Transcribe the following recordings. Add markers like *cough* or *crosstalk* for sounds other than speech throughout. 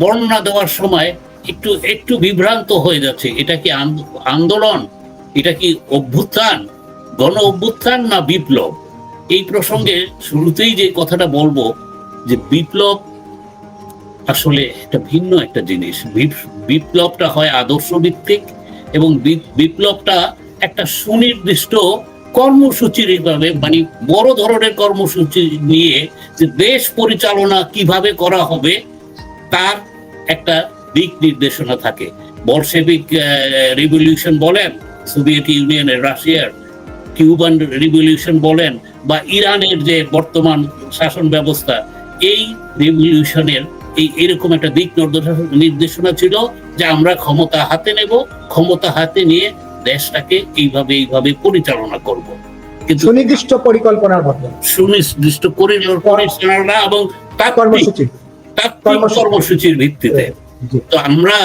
বর্ণনা দেওয়ার সময় একটু একটু বিভ্রান্ত হয়ে যাচ্ছে। এটা কি আন্দোলন? এটা কি অভ্যুত্থান? গণ অভ্যুত্থান না বিপ্লব? এই প্রসঙ্গে শুরুতেই যে কথাটা বলব, যে বিপ্লব আসলে একটা ভিন্ন একটা জিনিস। বিপ্লবটা হয় আদর্শ ভিত্তিক এবং বিপ্লবটা একটা সুনির্দিষ্ট কর্মসূচির ভাবে মানে বড় ধরনের কর্মসূচি নিয়ে যে দেশ পরিচালনা কীভাবে করা হবে তার একটা দিক নির্দেশনা থাকে। বলশেবিক রিভলিউশন বলেন সোভিয়েত ইউনিয়নের রাশিয়ার কিউবান রিভলিউশন বলেন বা ইরানের যে বর্তমান শাসন ব্যবস্থা এই রিভলিউশনের এই এরকম একটা দিক নির্দেশনা- ছিল যে আমরা ক্ষমতা হাতে নেব ক্ষমতা হাতে নিয়ে দেশটাকে এইভাবে এইভাবে পরিচালনা করব। কিন্তু সুনির্দিষ্ট পরিকল্পনার মধ্যে সুনির্দিষ্ট পরি- পরিচালনা এবং তাত্ত্বিক কর্মসূচি। কর্মসূচির ভিত্তিতে। তো আমরা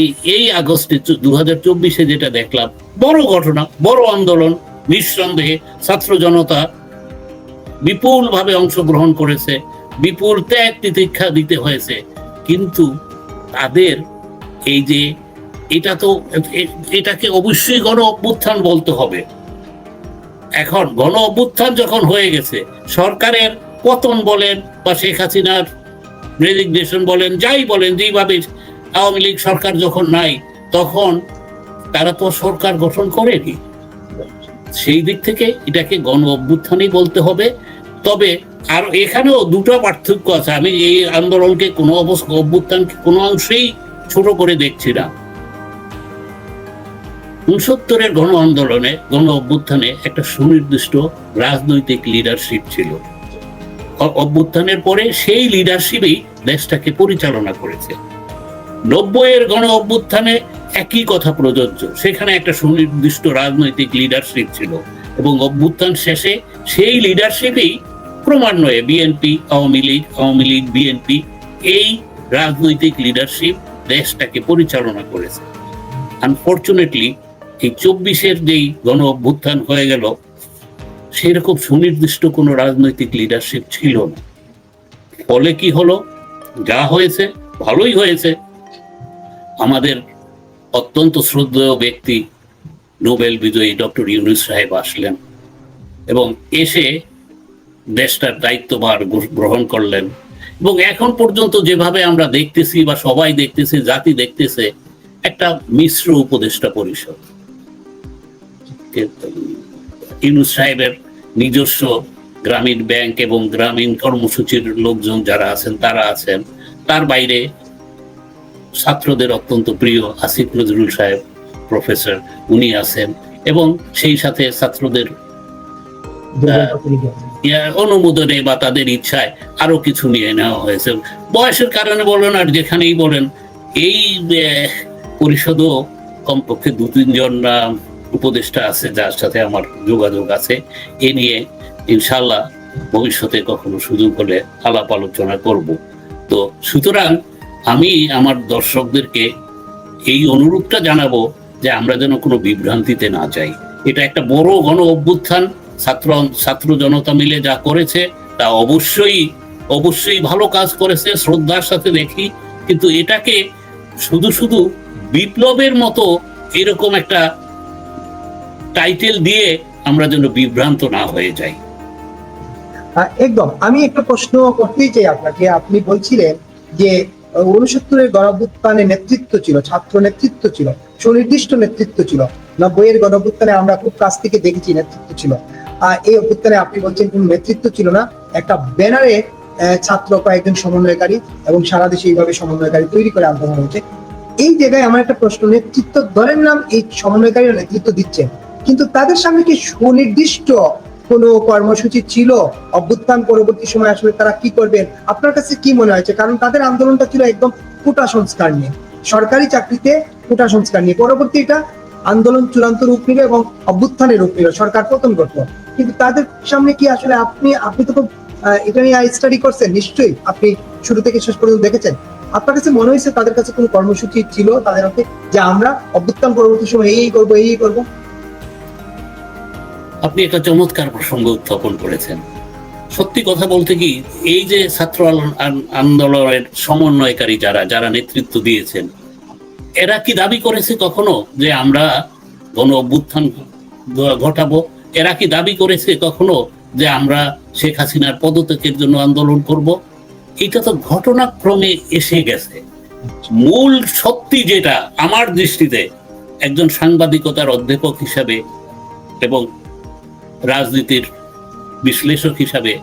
এই এই আগস্টে দু হাজার চব্বিশে যেটা দেখলাম বড় ঘটনা বড় আন্দোলন নিঃসন্দেহে ছাত্র জনতা বিপুল ভাবে অংশগ্রহণ করেছে বিপুল ত্যাগ তিতিক্ষা দিতে হয়েছে। কিন্তু তাদের এই যে এটা তো এটাকে অবশ্যই গণ অভ্যুত্থান বলতে হবে। এখন গণ অভ্যুত্থান যখন হয়ে গেছে সরকারের পতন বলেন বা শেখ হাসিনার রেজিগনেশন বলেন, যাই বলেন, যেইভাবে আওয়ামী লীগ সরকার যখন নাই, তখন তারা তো সরকার গঠন করেনি। সেই দিক থেকে এটাকে গণ অভ্যুত্থানই বলতে হবে। তবে আর এখানেও দুটো পার্থক্য আছে। আমি এই আন্দোলনকে কোনো অবস্থা অভ্যুত্থানকে কোনো অংশেই ছোট করে দেখছি না। উনসত্তরের গণ আন্দোলনে, গণ অভ্যুত্থানে একটা সুনির্দিষ্ট রাজনৈতিক লিডারশিপ ছিল। অভ্যুত্থানের পরে সেই লিডারশিপই দেশটাকে পরিচালনা করেছে। নব্বইয়ের গণ অভ্যুত্থানে একই কথা প্রযোজ্য। সেখানে একটা সুনির্দিষ্ট রাজনৈতিক লিডারশিপ ছিল এবং অভ্যুত্থান শেষে সেই লিডারশিপই ক্রমান্বয়ে বিএনপি আওয়ামী লীগ আওয়ামী লীগ বিএনপি এই রাজনৈতিক লিডারশিপ দেশটাকে পরিচালনা করেছে। আনফর্চুনেটলি এই চব্বিশের যেই গণ অভ্যুত্থান হয়ে গেল সেরকম সুনির্দিষ্ট কোনো রাজনৈতিক লিডারশিপ ছিল না। ফলে কি হলো? যা হয়েছে, ভালোই হয়েছে। আমাদের অত্যন্ত শ্রদ্ধেয় ব্যক্তি, নোবেল বিজয়ী ডক্টর ইউনুস সাহেব আসলেন এবং এসে দেশটার দায়িত্বভার গ্র- গ্রহণ করলেন। এবং এখন পর্যন্ত যেভাবে আমরা দেখতেছি বা সবাই দেখতেছে, জাতি দেখতেছে, একটা মিশ্র উপদেষ্টা পরিষদ। ইউনুস সাহেবের নিজস্ব গ্রামীণ ব্যাংক এবং গ্রামীণ কর্মসূচির লোকজন যারা আছেন, তারা আছেন। তার বাইরে ছাত্রদের অত্যন্ত প্রিয় আসিফ নজরুল সাহেব, প্রফেসর, উনি আছেন এবং সেই সাথে ছাত্রদের অনুমোদনে বা তাদের ইচ্ছায় আরও কিছু নিয়ে নেওয়া হয়েছে। বয়সের কারণে বলেন আর যেখানেই বলেন, এই পরিষদও কমপক্ষে দু তিনজন উপদেষ্টা আছে, যার সাথে আমার যোগাযোগ আছে। এ নিয়ে ইনশাল্লাহ ভবিষ্যতে কখনো সুযোগ হলে আলাপ আলোচনা করব। তো সুতরাং আমি আমার দর্শকদেরকে এই অনুরোধটা জানাব যে আমরা যেন কোনো বিভ্রান্তিতে না যাই। এটা একটা বড় গণ অভ্যুত্থান। ছাত্র ছাত্র জনতা মিলে যা করেছে, তা অবশ্যই অবশ্যই ভালো কাজ করেছে, শ্রদ্ধার সাথে দেখি। কিন্তু এটাকে শুধু শুধু বিপ্লবের মতো এরকম একটা টাইটেল দিয়ে আমরা যেন বিভ্রান্ত না হয়ে যাই। একদম। আমি একটা প্রশ্ন করতেই চাই আপনাকে। আপনি বলছিলেন যে উনসত্তরের গণভুত্থানে নেতৃত্ব ছিল, ছাত্র নেতৃত্ব ছিল, সুনির্দিষ্ট নেতৃত্ব ছিল। নব্বইয়ের গণভুত্থানে আমরা খুব কাছ থেকে দেখেছি নেতৃত্ব ছিল। আর এই অভ্যুত্থানে আপনি বলছেন কোন নেতৃত্ব ছিল না। একটা ব্যানারে ছাত্র কয়েকজন সমন্বয়কারী এবং সারা দেশে এইভাবে সমন্বয়কারী তৈরি করে আন্দোলন হয়েছে। এই জায়গায় আমার একটা প্রশ্ন, নেতৃত্ব দলের নাম এই সমন্বয়কারীরা নেতৃত্ব দিচ্ছেন। কিন্তু তাদের সামনে কি সুনির্দিষ্ট কোনো কর্মসূচি ছিল? অভ্যুত্থান পরবর্তী সময় আসলে তারা কি করবেন? আপনার কাছে কি মনে হয়েছে? কারণ তাদের আন্দোলনটা ছিল একদম কোটা সংস্কার নিয়ে। সরকারি চাকরিতে কোটা সংস্কার নিয়ে। পরবর্তী এটা আন্দোলন চূড়ান্ত রূপ নিল এবং অভ্যুত্থানের রূপ নিল সরকার পতন ঘটলো। কিন্তু তাদের সামনে কি আসলে আপনি আপনি তো খুব এটা নিয়ে স্টাডি করছেন। নিশ্চয়ই আপনি শুরু থেকে শেষ পর্যন্ত দেখেছেন। আপনার কাছে মনে হয়েছে তাদের কাছে কোনো কর্মসূচি ছিল? তাদের হাতে যে আমরা অভ্যুত্থান পরবর্তী সময় এই করব এই করব? আপনি একটা চমৎকার প্রসঙ্গ উত্থাপন করেছেন। সত্যি কথা বলতে কি, এই যে ছাত্র আন্দোলনের সমন্বয়কারী যারা যারা নেতৃত্ব দিয়েছেন, এরা কি দাবি করেছে কখনো যে আমরা গণ অভ্যুত্থান ঘটাবো? এরা কি দাবি করেছে কখনো যে আমরা শেখ হাসিনার পদত্যাগের জন্য আন্দোলন করব? এটা তো ঘটনাক্রমে এসে গেছে। মূল সত্যি যেটা, আমার দৃষ্টিতে একজন সাংবাদিকতার অধ্যাপক হিসাবে এবং রাজনীতির বিশ্লেষক হিসাবে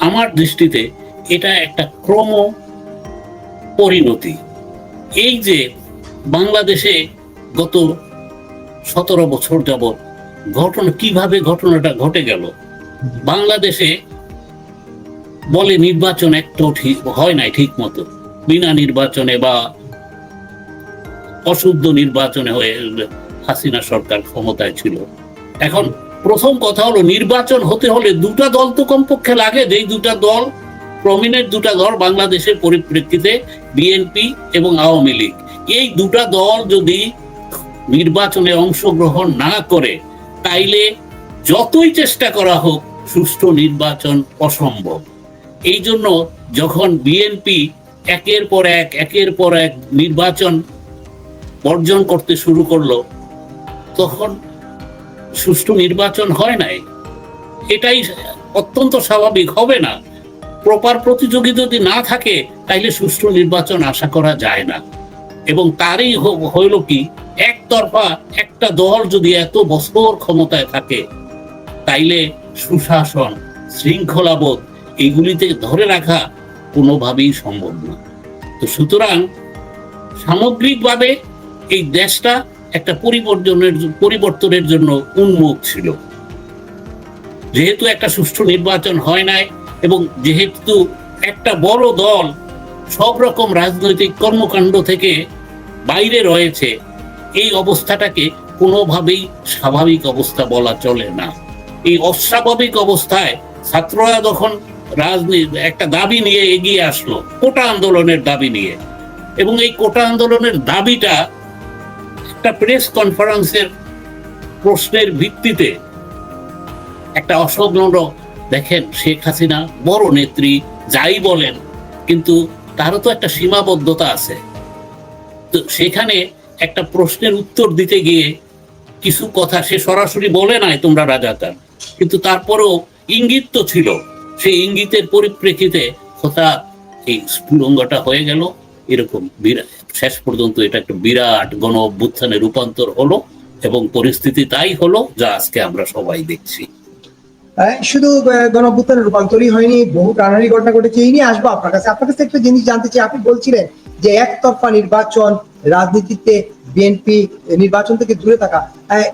আমার দৃষ্টিতে এটা একটা ক্রম পরিণতি। এই যে বাংলাদেশে গত সতেরো বছর যাবৎ ঘটনা, কীভাবে ঘটনাটা ঘটে গেল? বাংলাদেশে বলে নির্বাচন একটাও ঠিক, হয় নাই ঠিক মতো। বিনা নির্বাচনে বা অশুদ্ধ নির্বাচনে হয়ে হাসিনা সরকার ক্ষমতায় ছিল। এখন প্রথম কথা হলো নির্বাচন হতে হলে দুটা দল তো কমপক্ষে লাগে। যেই দুটা দল প্রমিনেন্ট দুটা দল বাংলাদেশের পরিপ্রেক্ষিতে বিএনপি এবং আওয়ামী লীগ। এই দুটা দল যদি নির্বাচনে অংশগ্রহণ না করে, তাইলে যতই চেষ্টা করা হোক সুষ্ঠু নির্বাচন অসম্ভব। এই জন্য যখন বিএনপি একের পর এক, একের পর এক নির্বাচন বর্জন করতে শুরু করল, তখন সুষ্ঠু নির্বাচন হয় নাই, এটাই অত্যন্ত স্বাভাবিক, হবে না। প্রপার প্রতিযোগী যদি না থাকে, তাইলে সুষ্ঠু নির্বাচন আশা করা যায় না। এবং তারই হইল কি, একতরফা একটা দল যদি এত বছর ক্ষমতায় থাকে, তাইলে সুশাসন, শৃঙ্খলাবোধ, এগুলিতে ধরে রাখা কোনোভাবেই সম্ভব না। তো সুতরাং সামগ্রিকভাবে এই দেশটা একটা পরিবর্তনের পরিবর্তনের জন্য উন্মুখ ছিল। যেহেতু একটা সুষ্ঠু নির্বাচন হয় নাই এবং যেহেতু একটা বড় দল সব রকম রাজনৈতিক কর্মকাণ্ড থেকে বাইরে রয়েছে, এই অবস্থাটাকে কোনোভাবেই স্বাভাবিক অবস্থা বলা চলে না। এই অস্বাভাবিক অবস্থায় ছাত্ররা যখন রাজনীতি একটা দাবি নিয়ে এগিয়ে আসলো, কোটা আন্দোলনের দাবি নিয়ে। এবং এই কোটা আন্দোলনের দাবিটা একটা প্রেস কনফারেন্সের প্রশ্নের ভিত্তিতে একটা অসংলগ্ন দেখেন শেখ হাসিনা বড় নেত্রী, যাই বলেন, কিন্তু তারও তো একটা সীমাবদ্ধতা আছে। তো সেখানে একটা প্রশ্নের উত্তর দিতে গিয়ে কিছু কথা সে সরাসরি বলে নাই তোমরা রাজাকার, কিন্তু তারপরেও ইঙ্গিত তো ছিল। সেই ইঙ্গিতের পরিপ্রেক্ষিতে কথা এই স্ফুরঙ্গটা হয়ে গেল। এরকম শেষ পর্যন্ত এটা একটা বিরাট গণ অভ্যুত্থানে রূপান্তর হলো এবং পরিস্থিতি তাই হলো যা আজকে আমরা সবাই দেখছি। শুধু গণ রূপান্তরই হয়নি, বহু প্রাণালী ঘটনা ঘটেছে, এই নিয়ে আসব আপনার কাছে। আপনার কাছে একটা জিনিস জানতে চাই, আপনি বলছিলেন যে একতরফা নির্বাচন রাজনীতিতে বিএনপি নির্বাচন থেকে দূরে থাকা।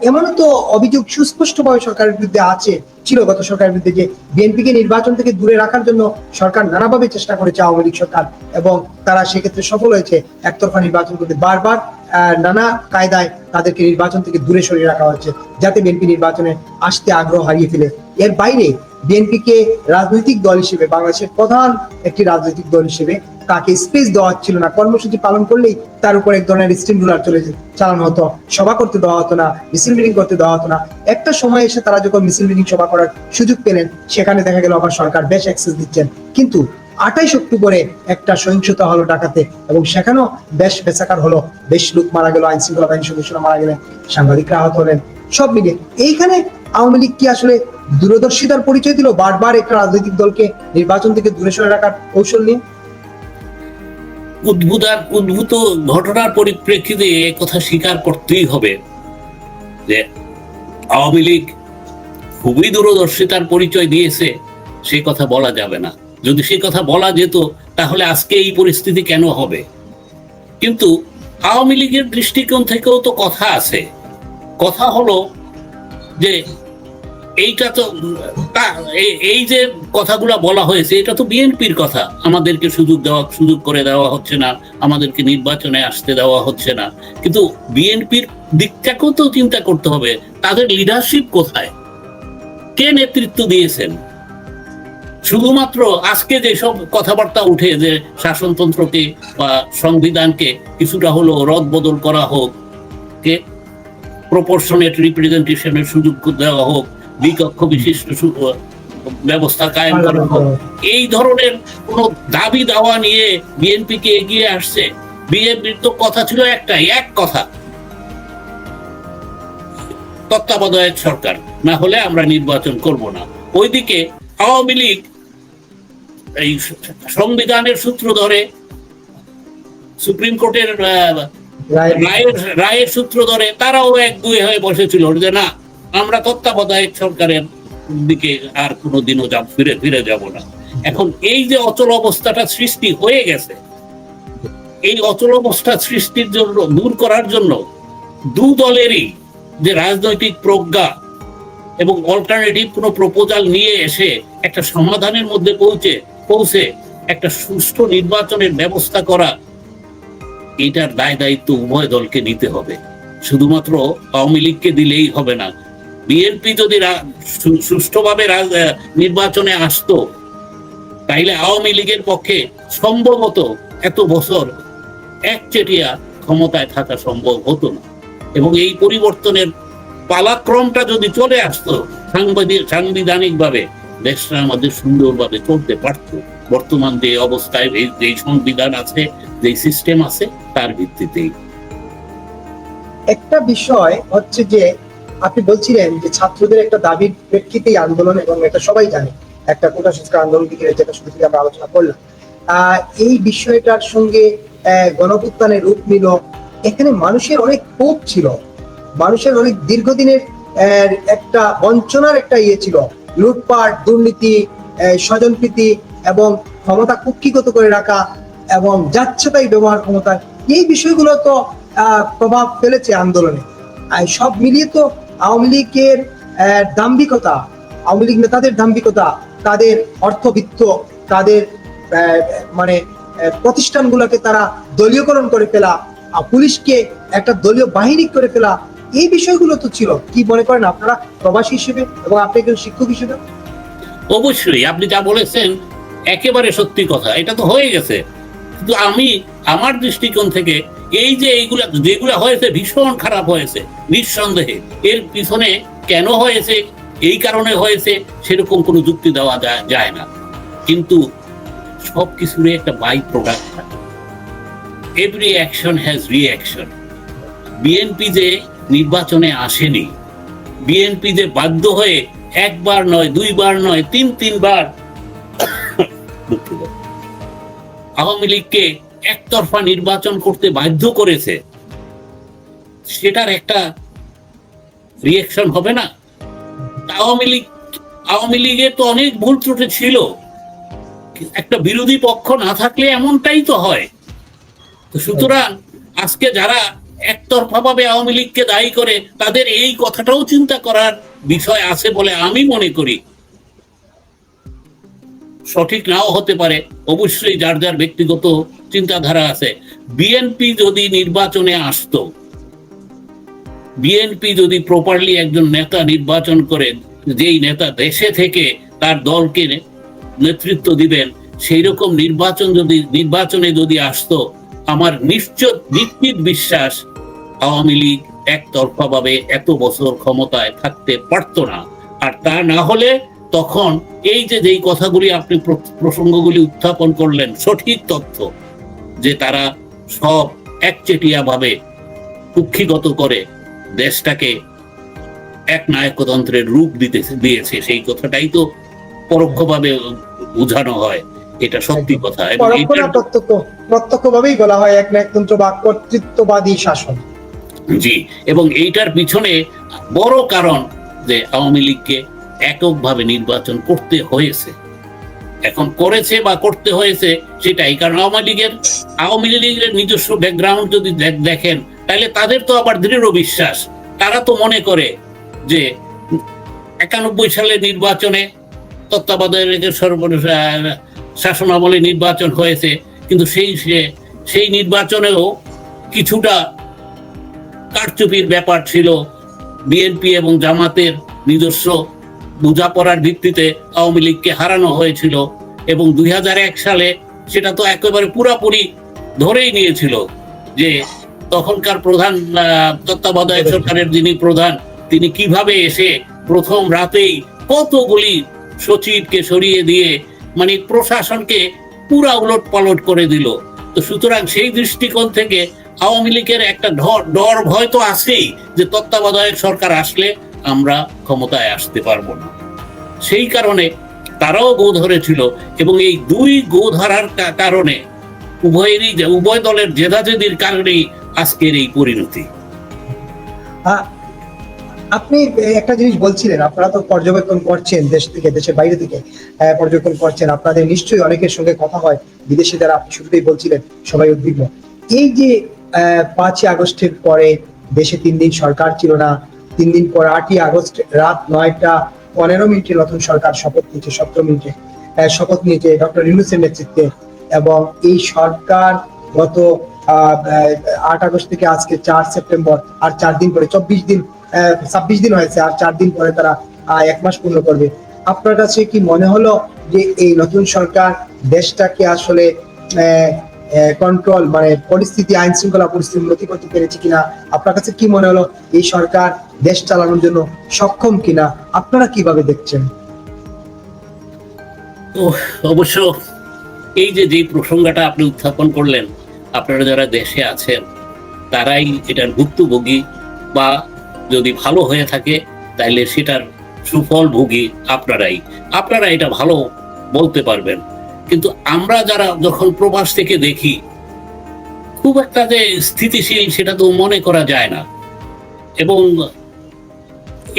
এমনও তো অভিযোগ সুস্পষ্টভাবে সরকারের বিরুদ্ধে আছে, ছিল গত সরকারের বিরুদ্ধে যে বিএনপিকে নির্বাচন থেকে দূরে রাখার জন্য সরকার নানাভাবে চেষ্টা করেছে আওয়ামী লীগ সরকার এবং তারা সেক্ষেত্রে সফল হয়েছে একতরফা নির্বাচন করতে। বারবার নানা কায়দায় তাদেরকে নির্বাচন থেকে দূরে সরিয়ে রাখা হচ্ছে যাতে বিএনপি নির্বাচনে আসতে আগ্রহ হারিয়ে ফেলে। এর বাইরে বিএনপিকে রাজনৈতিক দল হিসেবে, বাংলাদেশের প্রধান একটি রাজনৈতিক দল হিসেবে তাকে স্পেস দেওয়া হচ্ছিল না, কর্মসূচি পালন করলেই তার উপর এক ধরনের স্টিম রুলার চলে চালানো হতো, সভা করতে দেওয়া হতো না মিছিল মিটিং করতে দেওয়া হতো না। একটা সময় এসে তারা যখন মিছিল মিটিং সভা করার সুযোগ পেলেন, সেখানে দেখা গেল আবার সরকার বেশ অ্যাক্সেস দিচ্ছেন। কিন্তু আঠাইশ অক্টোবরে একটা সহিংসতা হলো ডাকাতে এবং সেখানেও বেশ বেচাকার হলো, বেশ লোক মারা গেল, আইন শৃঙ্খলা বাহিনীর সদস্যরা মারা গেলেন, সাংবাদিকরা আহত হলেন, সব মিলিয়ে। এইখানে আওয়ামী লীগ কি আসলে দূরদর্শিতার পরিচয় দিল বারবার একটা রাজনৈতিক দলকে নির্বাচন থেকে দূরে সরে রাখার কৌশল নিয়ে। উদ্ভুত আর উদ্ভূত ঘটনার পরিপ্রেক্ষিতে কথা স্বীকার করতেই হবে যে আওয়ামী লীগ খুবই দূরদর্শিতার পরিচয় দিয়েছে, সে কথা বলা যাবে না। যদি সে কথা বলা যেত, তাহলে আজকে এই পরিস্থিতি কেন হবে? কিন্তু আওয়ামী লীগের দৃষ্টিকোণ থেকেও তো কথা আছে। কথা হলো যে এইটা তো এই- যে কথাগুলো বলা হয়েছে, এটা তো বিএনপির কথা। আমাদেরকে সুযোগ দেওয়া, সুযোগ করে দেওয়া হচ্ছে না, আমাদেরকে নির্বাচনে আসতে দেওয়া হচ্ছে না। কিন্তু বিএনপির দিকটাকেও তো চিন্তা করতে হবে, তাদের লিডারশিপ কোথায়? কে নেতৃত্ব দিয়েছেন? শুধুমাত্র আজকে যে সব কথাবার্তা উঠে যে শাসনতন্ত্রকে বা সংবিধানকে কিছুটা হলো রদ বদল করা হোক, কে প্রপোর্শনেট রিপ্রেজেন্টেশনের সুযোগ দেওয়া হোক দ্বিকক্ষ বিশিষ্ট ব্যবস্থা কায়েম করা হোক। এই ধরনের কোন দাবি দাওয়া নিয়ে বিএনপি কে এগিয়ে আসছে বিএনপির তো কথা ছিল একটাই এক কথা। তত্ত্বাবধায়ক সরকার না হলে আমরা নির্বাচন করব না। ওইদিকে আওয়ামী লীগ এই সংবিধানের সূত্র ধরে সুপ্রিম কোর্টের রায়ের রায়ের সূত্র ধরে তারাও এক দুই হয়ে বসেছিল। যে না আমরা তত্ত্বাবধায়ক সরকারের দিকে আর কোনোদিনও যাব, ফিরে ফিরে যাব না। এখন এই যে অচল অবস্থাটা সৃষ্টি হয়ে গেছে, এই অচল অবস্থা সৃষ্টির জন্য, দূর করার জন্য দু দলেরই যে রাজনৈতিক প্রজ্ঞা এবং অল্টারনেটিভ কোনো প্রপোজাল নিয়ে এসে একটা সমাধানের মধ্যে পৌঁছে পৌঁছে একটা সুষ্ঠু নির্বাচনের ব্যবস্থা করা, এটার দায় দায়িত্ব উভয় দলকে নিতে হবে। শুধুমাত্র আওয়ামী লীগকে দিলেই হবে না বিএনপি যদি সুষ্ঠুভাবে নির্বাচনে আসতো, তাইলে আওয়ামী লীগের পক্ষে সম্ভবত এত বছর একচেটিয়া ক্ষমতায় থাকা সম্ভব হতো না। এবং এই পরিবর্তনের পালাক্রমটা যদি চলে আসতো সাংবাদিক সাংবিধানিক ভাবে দেশটা আমাদের সুন্দরভাবে চলতে পারতো। বর্তমান যে অবস্থায় যেই সংবিধান আছে যেই সিস্টেম আছে, তার ভিত্তিতেই। একটা বিষয় হচ্ছে যে আপনি বলছিলেন যে ছাত্রদের একটা দাবির প্রেক্ষিতেই আন্দোলন এবং এটা সবাই জানে। একটা কোটা সংস্কার আন্দোলন দিকে যেটা শুরু থেকে আমরা আলোচনা করলাম। এই বিষয়টার সঙ্গে গণপুত্থানের রূপ নিল। এখানে মানুষের অনেক ক্ষোভ ছিল। মানুষের অনেক দীর্ঘদিনের একটা বঞ্চনার একটা ইয়ে ছিল। লুটপাট, দুর্নীতি স্বজনপ্রীতি এবং ক্ষমতা কুক্ষিগত করে রাখা এবং যাচ্ছেতাই ব্যবহার ক্ষমতা। এই বিষয়গুলো তো প্রভাব ফেলেছে আন্দোলনে। সব মিলিয়ে তো আওয়ামী লীগের দাম্ভিকতা, আওয়ামী লীগ নেতাদের দাম্ভিকতা, তাদের অর্থবিত্ত, তাদের মানে প্রতিষ্ঠানগুলোকে তারা দলীয়করণ করে ফেলা পুলিশকে একটা দলীয় বাহিনী করে ফেলা, এই বিষয়গুলো তো ছিল। কি মনে করেন আপনারা প্রবাসী হিসেবে এবং আপনি একজন শিক্ষক হিসেবে? অবশ্যই, আপনি যা বলেছেন একেবারে সত্যি কথা। এটা তো হয়ে গেছে। কিন্তু আমি, আমার দৃষ্টিকোণ থেকে এই যে এইগুলা যেগুলা হয়েছে ভীষণ খারাপ হয়েছে, নিঃসন্দেহে। এর পিছনে কেন হয়েছে, এই কারণে হয়েছে, সেরকম কোনো যুক্তি দেওয়া যায়- না। কিন্তু সব কিছুরই একটা বাই প্রোডাক্ট থাকে every action has reaction BNP যে নির্বাচনে আসেনি বিএনপি যে বাধ্য হয়ে একবার নয়, দুইবার নয় তিন তিনবার *coughs* আওয়ামী লীগকে একতরফা নির্বাচন করতে বাধ্য করেছে, সেটার একটা রিয়েকশন হবে না? আওয়ামী লীগ, আওয়ামী লীগের তো অনেক ভুল ত্রুটি ছিল, একটা বিরোধী পক্ষ না থাকলে এমনটাই তো হয়। তো সুতরাং আজকে যারা একতরফা ভাবে আওয়ামী লীগকে দায়ী করে, তাদের এই কথাটাও চিন্তা করার বিষয় আছে বলে আমি মনে করি। সঠিক নাও হতে পারে। অবশ্যই যার যার ব্যক্তিগত চিন্তাধারা আছে। বিএনপি যদি নির্বাচনে আসতো বিএনপি যদি প্রপারলি একজন নেতা নির্বাচন করেন যেই নেতা দেশে থেকে তার দলকে নেতৃত্ব দিবেন সেই রকম নির্বাচন যদি, নির্বাচনে যদি আসতো, আমার নিশ্চিত নিশ্চিত বিশ্বাস আওয়ামী লীগ একতরফা ভাবে এত বছর ক্ষমতায় থাকতে পারতো না। আর তা না হলে তখন এই যে যেই কথাগুলি আপনি প্রসঙ্গগুলি উত্থাপন করলেন সঠিক তথ্য যে তারা সব একচেটিয়া ভাবে কুক্ষিগত করে দেশটাকে এক নায়কতন্ত্রের রূপ দিতে দিয়েছে সেই কথাটাই তো পরোক্ষভাবে বোঝানো হয়। এটা সত্যি কথা। প্রত্যক্ষ প্রত্যক্ষ ভাবেই বলা হয় এক নায়কতন্ত্র বা কর্তৃত্ববাদী শাসন। জি এবং এইটার পিছনে বড় কারণ যে আওয়ামী লীগকে এককভাবে নির্বাচন করতে হয়েছে। এখন করেছে বা করতে হয়েছে সেটাই, কারণ আওয়ামী লীগের আওয়ামী লীগের নিজস্ব ব্যাকগ্রাউন্ড যদি দেখেন, তাহলে তাদের তো আবার দৃঢ় বিশ্বাস। তারা তো মনে করে যে একানব্বই সালে নির্বাচনে তত্ত্বাবধায়কের সর্ব শাসনামলে নির্বাচন হয়েছে, কিন্তু সেই সেই নির্বাচনেও কিছুটা কারচুপির ব্যাপার ছিল। বিএনপি এবং জামাতের নিজস্ব বোঝাপড়ার ভিত্তিতে আওয়ামী লীগকে হারানো হয়েছিল এবং দুই সালে সেটা তো একেবারে পুরাপুরি ধরেই নিয়েছিল যে তখনকার প্রধান তত্ত্বাবধায়ক সরকারের যিনি প্রধান তিনি কীভাবে এসে প্রথম রাতেই কতগুলি সচিবকে সরিয়ে দিয়ে মানে প্রশাসনকে পুরা উলট পালট করে দিল। তো সুতরাং সেই দৃষ্টিকোণ থেকে আওয়ামী লীগের একটা ডর ভয় তো আছেই যে তত্ত্বাবধায়ক সরকার আসলে আমরা ক্ষমতায় আসতে পারব না। সেই কারণে তারাও গো ধরেছিল এবং এই দুই গো ধরার কারণে উভয়েরই উভয় দলের জেদাজেদির কারণেই আজকের এই পরিণতি। আপনি একটা জিনিস বলছিলেন, আপনারা তো পর্যবেক্ষণ করছেন দেশ থেকে, দেশের বাইরে থেকে পর্যবেক্ষণ করছেন, আপনাদের নিশ্চয়ই অনেকের সঙ্গে কথা হয়, বিদেশে যারা আপনি শুরুতেই বলছিলেন, সবাই উদ্বিগ্ন। এই যে পাঁচই আগস্টের পরে দেশে তিন দিন সরকার ছিল না তিন দিন পর আটই আগস্ট রাত নয়টা পনেরো মিনিটে নতুন সরকার শপথ নিয়েছে, সতেরো মিনিটে শপথ নিয়েছে ডক্টর ইউনুসের নেতৃত্বে এবং এই সরকার গত আট আগস্ট থেকে আজকে চার সেপ্টেম্বর আর চার দিন পরে, চব্বিশ দিন ছাব্বিশ দিন হয়েছে আর চার দিন পরে তারা এক মাস পূর্ণ করবে। আপনার কাছে কি মনে হলো যে এই নতুন সরকার দেশটাকে আসলে কন্ট্রোল মানে পরিস্থিতি আইন শৃঙ্খলা পরিস্থিতি উন্নতি করতে পেরেছে কিনা? আপনার কাছে কি মনে হলো, এই সরকার দেশ চালানোর জন্য সক্ষম কিনা? আপনারা কীভাবে দেখছেন? অবশ্য এই যে যে প্রসঙ্গটা আপনি উত্থাপন করলেন, আপনারা যারা দেশে আছেন, তারাই এটার ভুক্তভোগী বা যদি ভালো হয়ে থাকে তাহলে সেটার সুফল ভোগী আপনারাই। আপনারা এটা ভালো বলতে পারবেন। কিন্তু আমরা যারা যখন প্রবাস থেকে দেখি, খুব একটা যে স্থিতিশীল সেটা তো মনে করা যায় না। এবং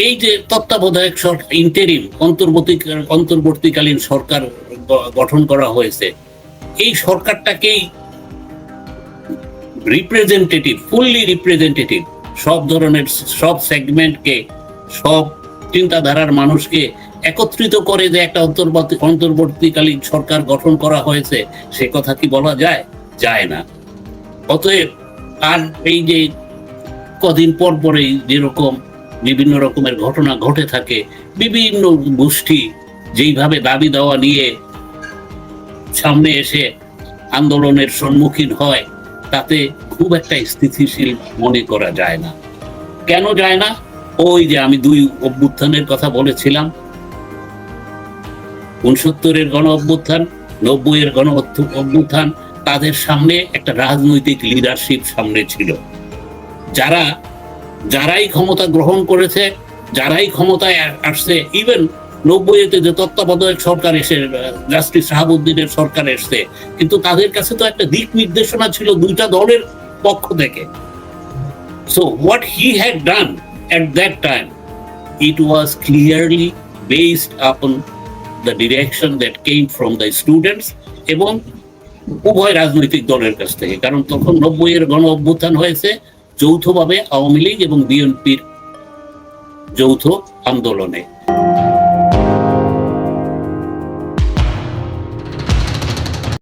এই যে তত্ত্বাবধায়ক সরকার ইন্টারিম অন্তর্বর্তী অন্তর্বর্তীকালীন সরকার গঠন করা হয়েছে, এই সরকারটাকেই রিপ্রেজেন্টেটিভ ফুললি রিপ্রেজেন্টেটিভ সব ধরনের, সব সেগমেন্টকে সব চিন্তাধারার মানুষকে একত্রিত করে যে একটা অন্তর্বর্তী অন্তর্বর্তীকালীন সরকার গঠন করা হয়েছে, সে কথা কি বলা যায়? যায় না। অতএব আর এই যে কদিন পর পরেই যেরকম বিভিন্ন রকমের ঘটনা ঘটে থাকে, বিভিন্ন গোষ্ঠী যেইভাবে দাবি দেওয়া নিয়ে সামনে এসে আন্দোলনের সম্মুখীন হয়, তাতে খুব একটা স্থিতিশীল মনে করা যায় না। কেন যায় না? ওই যে আমি দুই অভ্যুত্থানের কথা বলেছিলাম উনসত্তরের গণ অভ্যুত্থান, নব্বইয়ের গণ অভ্যুত্থান তাদের সামনে একটা রাজনৈতিক লিডারশিপ সামনে ছিল। যারা, যারাই ক্ষমতা গ্রহণ করেছে, যারাই ক্ষমতায় আসছে ইভেন নব্বইতে যে তত্ত্বাবধায়ক সরকার এসে জাস্টিস শাহাবুদ্দিনের সরকার এসছে, কিন্তু তাদের কাছে তো একটা দিক নির্দেশনা ছিল দুইটা দলের পক্ষ থেকে। So what he had done at that time, it was clearly based upon the direction that came from the students এবং উভয় রাজনৈতিক দলের কাছ থেকে। কারণ তখন নব্বই এর গণ অভ্যুত্থান হয়েছে, যৌথভাবে আওয়ামী লীগ এবং বিএনপির যৌথ আন্দোলনে।